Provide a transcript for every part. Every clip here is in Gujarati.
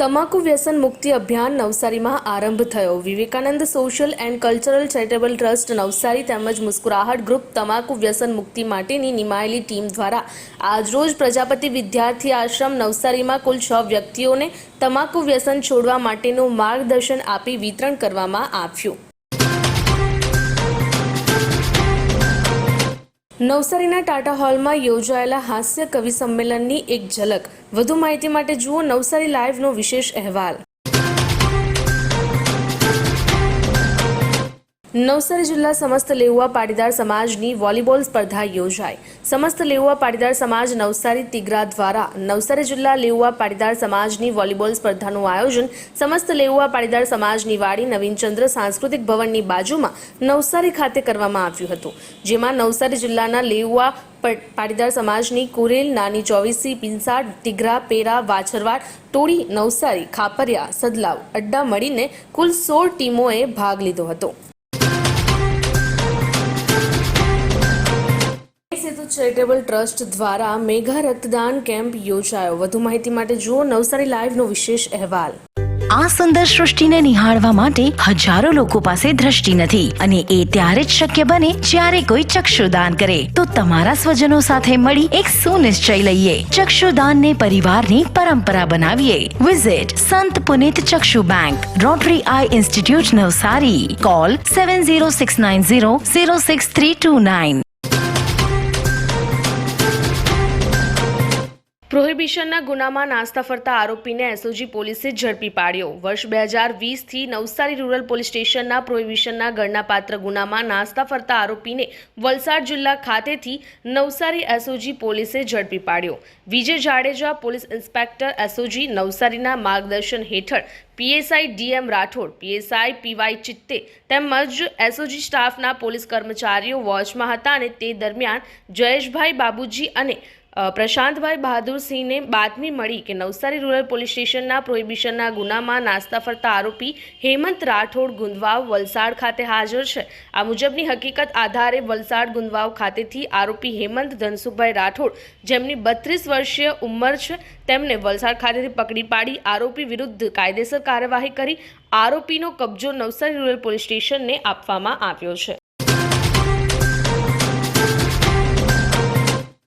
તમાકુ વ્યસન મુક્તિ અભિયાન નવસારીમાં આરંભ થયો. Vivekananda social and cultural charitable trust Navsari તેમજ મુસ્કુરાહટ ગ્રુપ તમાકુ વ્યસન મુક્તિ માટેની નિમાયેલી ટીમ દ્વારા આજરોજ પ્રજાપતિ વિદ્યાર્થી આશ્રમ નવસારીમાં કુલ છ વ્યક્તિઓને તમાકુ વ્યસન છોડવા માટેનું માર્ગદર્શન આપી વિતરણ કરવામાં આવ્યું. નવસારીના ટાટા હોલમાં યોજાયેલા હાસ્ય કવિ સંમેલનની એક ઝલક. વધુ માહિતી માટે જુઓ નવસારી લાઈવનો વિશેષ અહેવાલ. નવસારી જિલ્લા સમસ્ત લેઉવા પાટીદાર સમાજની વોલીબોલ સ્પર્ધા યોજાઈ. સમસ્ત લેઉવા પાટીદાર સમાજ નવસારી તિગ્રા દ્વારા નવસારી જિલ્લા લેઉવા પાટીદાર સમાજની વોલીબોલ સ્પર્ધાનું આયોજન સમસ્ત લેઉવા પાટીદાર સમાજની વાડી નવીનચંદ્ર સાંસ્કૃતિક ભવનની બાજુમાં નવસારી ખાતે કરવામાં આવ્યું હતું, જેમાં નવસારી જિલ્લાના લેઉવા પાટીદાર સમાજની કુરેલ, નાની ચોવીસી પિંસાડ તિગ્રા, પેરા, વાછરવાડ ટોળી નવસારી, ખાપરિયા, સદલાવ, અડ્ડા મળીને કુલ સોળ ટીમોએ ભાગ લીધો હતો. ચેરિટેબલ ટ્રસ્ટ દ્વારા મેઘા રક્તદાન કેમ્પ યોજાયો. વધુ માહિતી માટે જુઓ નવસારી લાઈવનો વિશેષ અહેવાલ. આ સુંદર સૃષ્ટિને નિહાળવા માટે હજારો લોકો પાસે દ્રષ્ટિ નથી અને એ ત્યારે જ શક્ય બને જ્યારે કોઈ ચક્ષુદાન કરે. તો તમારા સ્વજનો સાથે મળી એક સુનિશ્ચય લઈએ. ચક્ષુદાનને પરિવારની પરંપરા બનાવીએ. Visit Sant Punit Chakshu bank Rotary eye institute Navsari. Call seven zero six nine zero zero six three two nine પ્રોહિબિશનના ગુનામાં નાસ્તા ફરતા આરોપીને એસઓજી પોલીસે ઝડપી પાડ્યો. વર્ષ બે હજાર વીસથી નવસારી રૂરલ પોલીસ સ્ટેશનના પ્રોહિબિશનના ગણનાપાત્ર ગુનામાં નાસ્તા ફરતા આરોપીને વલસાડ જિલ્લા ખાતેથી નવસારી એસઓજી પોલીસે ઝડપી પાડ્યો. Vijay Jadeja, police inspector SOG, નવસારીના માર્ગદર્શન હેઠળ પીએસઆઈ ડીએમ રાઠોડ, પીએસઆઈ પીવાય ચિત્તે તેમજ એસઓજી સ્ટાફના પોલીસ કર્મચારીઓ વોચમાં હતા અને તે દરમિયાન જયેશભાઈ બાબુજી અને પ્રશાંતભાઈ બહાદુરસિંહને બાતમી મળી કે નવસારી રૂરલ પોલીસ સ્ટેશનના પ્રોહિબિશનના ગુનામાં નાસ્તા ફરતા આરોપી હેમંત રાઠોડ ગુંદવાવ વલસાડ ખાતે હાજર છે. આ મુજબની હકીકત આધારે વલસાડ ગુંદવાવ ખાતેથી આરોપી હેમંત ધનસુખભાઈ રાઠોડ, જેમની બત્રીસ વર્ષીય ઉંમર છે, તેમને વલસાડ ખાતેથી પકડી પાડી આરોપી વિરુદ્ધ કાયદેસર કાર્યવાહી કરી આરોપીનો કબજો નવસારી રૂરલ પોલીસ સ્ટેશનને આપવામાં આવ્યો છે.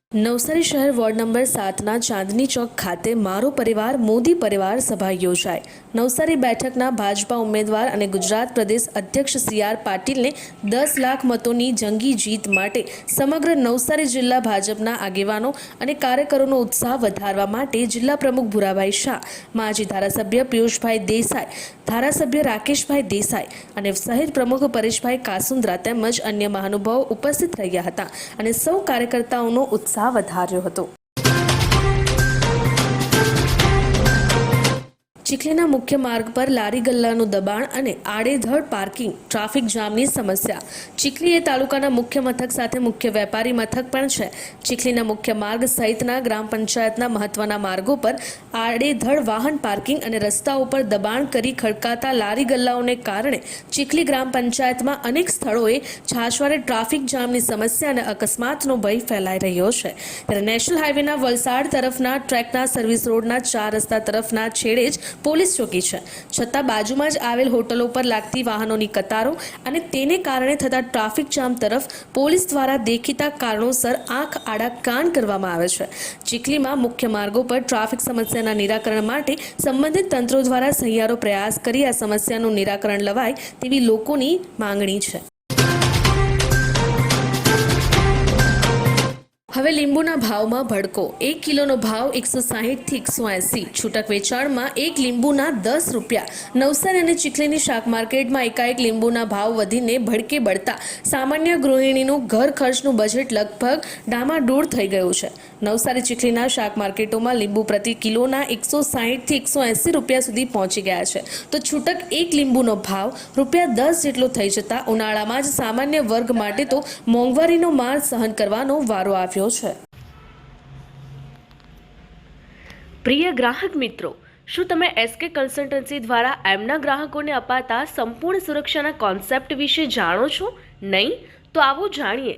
નવસારી શહેર વોર્ડ નંબર સાતના ચાંદની ચોક ખાતે મારો પરિવાર, મોદી પરિવાર સભા યોજાઈ. નવસારી બેઠકના ભાજપા ઉમેદવાર અને ગુજરાત પ્રદેશ અધ્યક્ષ સી આર પાટીલને દસ લાખ મતોની જંગી જીત માટે સમગ્ર નવસારી જિલ્લા ભાજપના આગેવાનો અને કાર્યકરોનો ઉત્સાહ વધારવા માટે જિલ્લા પ્રમુખ ભુરાભાઈ શાહ, માજી ધારાસભ્ય પિયુષભાઈ દેસાઈ, ધારાસભ્ય રાકેશભાઈ દેસાઈ અને શહેર પ્રમુખ પરેશભાઈ કાસુંદ્રા તેમજ અન્ય મહાનુભાવો ઉપસ્થિત રહ્યા હતા અને સૌ કાર્યકર્તાઓનો ઉત્સાહ વધાર્યો હતો. ચીખલીના મુખ્ય માર્ગ પર લારી ગલ્લાનું દબાણ અને આડેધડ પાર્કિંગ, ટ્રાફિક જામની સમસ્યા. ચીખલી એ તાલુકાના મુખ્ય મથક સાથે મુખ્ય વેપારી મથક પણ છે. ચીખલીના મુખ્ય માર્ગ સહિતના ગ્રામ પંચાયતના મહત્વના માર્ગો પર આડેધડ વાહન પાર્કિંગ અને રસ્તાઓ પર દબાણ કરી ખડકાતા લારી ગલ્લાઓને કારણે ચીખલી ગ્રામ પંચાયતમાં અનેક સ્થળોએ છાશવારે ટ્રાફિક જામની સમસ્યા અને અકસ્માતનો ભય ફેલાઈ રહ્યો છે. ત્યારે નેશનલ હાઈવેના વલસાડ તરફના ટ્રેકના સર્વિસ રોડના ચાર રસ્તા તરફના છેડે જ પોલીસ ચોકી છે. છતાં બાજુમાં જ આવેલ હોટલો પર લાગતી વાહનોની કતારો અને તેને કારણે થતા ટ્રાફિક જામ તરફ પોલીસ દ્વારા દેખીતા કારણોસર આંખ આડા કાન કરવામાં આવે છે. ચીખલીમાં મુખ્ય માર્ગો પર ટ્રાફિક સમસ્યાના નિરાકરણ માટે સંબંધિત તંત્રો દ્વારા સહિયારો પ્રયાસ કરી આ સમસ્યાનું નિરાકરણ લવાય તેવી લોકોની માંગણી છે. હવે લીંબુના ભાવમાં ભડકો. એક કિલોનો ભાવ એકસો સાહીઠથી એકસો એંસી. છૂટક વેચાણમાં એક લીંબુના દસ રૂપિયા. નવસારી અને ચીખલીની શાક માર્કેટમાં એકાએક લીંબુના ભાવ વધીને ભડકે બળતા સામાન્ય ગૃહિણીનું ઘર ખર્ચનું બજેટ લગભગ ડામાડોળ થઈ ગયું છે. નવસારી ચીખલીના શાક માર્કેટોમાં લીંબુ પ્રતિ કિલોના એકસો સાહીઠથી એકસો એંસી રૂપિયા સુધી પહોંચી ગયા છે. તો છૂટક એક લીંબુનો ભાવ રૂપિયા દસ જેટલો થઈ જતા ઉનાળામાં જ સામાન્ય વર્ગ માટે તો મોંઘવારીનો માર સહન કરવાનો વારો આવ્યો છે. પ્રિય ગ્રાહક મિત્રો, શું તમે એસકે કન્સલ્ટન્સી દ્વારા એમના ગ્રાહકોને અપાતા સંપૂર્ણ સુરક્ષાના કોન્સેપ્ટ વિશે જાણો છો? નહીં? તો આવો જાણીએ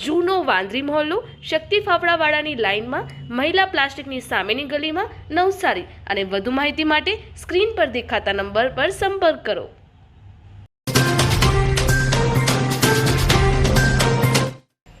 જૂનો વાંદરી મહોલ્લો, શક્તિ ફાફડાવાળાની લાઇનમાં, મહિલા પ્લાસ્ટિકની સામેની ગલીમાં નવસારી અને વધુ માહિતી માટે સ્ક્રીન પર દેખાતા નંબર પર સંપર્ક કરો.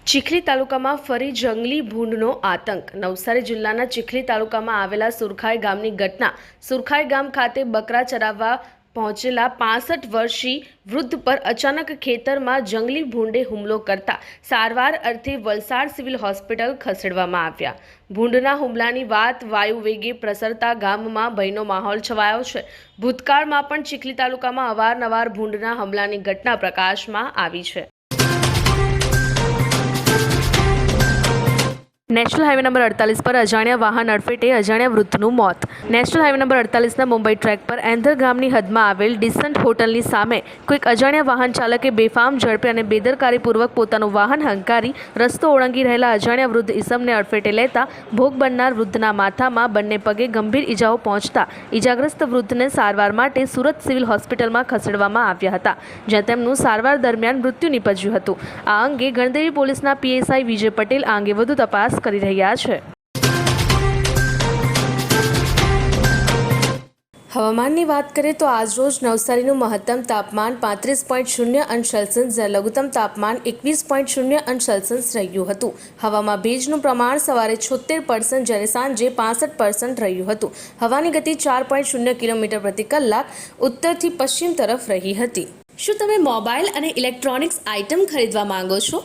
ચીખલી તાલુકામાં ફરી જંગલી ભૂંડનો આતંક. નવસારી જિલ્લાના ચીખલી તાલુકામાં આવેલા સુરખાઈ ગામની ઘટના. સુરખાઈ ગામ ખાતે બકરા ચરાવવા પહોંચેલા પાસઠ વર્ષીય વૃદ્ધ પર અચાનક ખેતરમાં જંગલી ભૂંડે હુમલો કરતા સારવાર અર્થે વલસાડ સિવિલ હોસ્પિટલ ખસેડવામાં આવ્યા. ભૂંડના હુમલાની વાત વાયુવેગે પ્રસરતા ગામમાં ભયનો માહોલ છવાયો છે. ભૂતકાળમાં પણ ચીખલી તાલુકામાં અવારનવાર ભૂંડના હુમલાની ઘટના પ્રકાશમાં આવી છે. નેશનલ હાઈવે નંબર અડતાલીસ પર અજાણ્યા વાહન અડફેટે અજાણ્યા વૃદ્ધનું મોત. નેશનલ હાઈવે નંબર અડતાલીસના મુંબઈ ટ્રેક પર એન્ધર ગામની હદમાં આવેલ ડિસન્ટ હોટલની સામે કોઈક અજાણ્યા વાહન ચાલકે બેફામ ઝડપે અને બેદરકારીપૂર્વક પોતાનું વાહન હંકારી રસ્તો ઓળંગી રહેલા અજાણ્યા વૃદ્ધ ઈસમને અડફેટે લેતા ભોગ બનનાર વૃદ્ધના માથામાં બંને પગે ગંભીર ઈજાઓ પહોંચતા ઈજાગ્રસ્ત વૃદ્ધને સારવાર માટે સુરત સિવિલ હોસ્પિટલમાં ખસેડવામાં આવ્યા હતા, જ્યાં તેમનું સારવાર દરમિયાન મૃત્યુ નીપજ્યું હતું. આ અંગે ગણદેવી પોલીસના પીએસઆઈ વિજય પટેલ આ અંગે વધુ તપાસ કરી રહ્યા છે. હવામાનની વાત કરીએ તો આજરોજ નવસારીનું મહત્તમ તાપમાન પાંત્રીસ પોઈન્ટ શૂન્ય અંશ સેલ્સિયસ જ્યારે લઘુત્તમ તાપમાન એકવીસ પોઈન્ટ શૂન્ય અંશ સેલ્સિયસ રહ્યું હતું. હવામાં ભેજનું પ્રમાણ સવારે છોતેર પર્સન્ટ જ્યારે સાંજે પાસઠ પર્સન્ટ રહ્યું હતું. હવાની ગતિ ચાર પોઈન્ટ શૂન્ય કિલોમીટર પ્રતિ કલાક ઉત્તરથી પશ્ચિમ તરફ રહી હતી. શું તમે મોબાઈલ અને ઇલેક્ટ્રોનિક્સ આઇટમ ખરીદવા માંગો છો?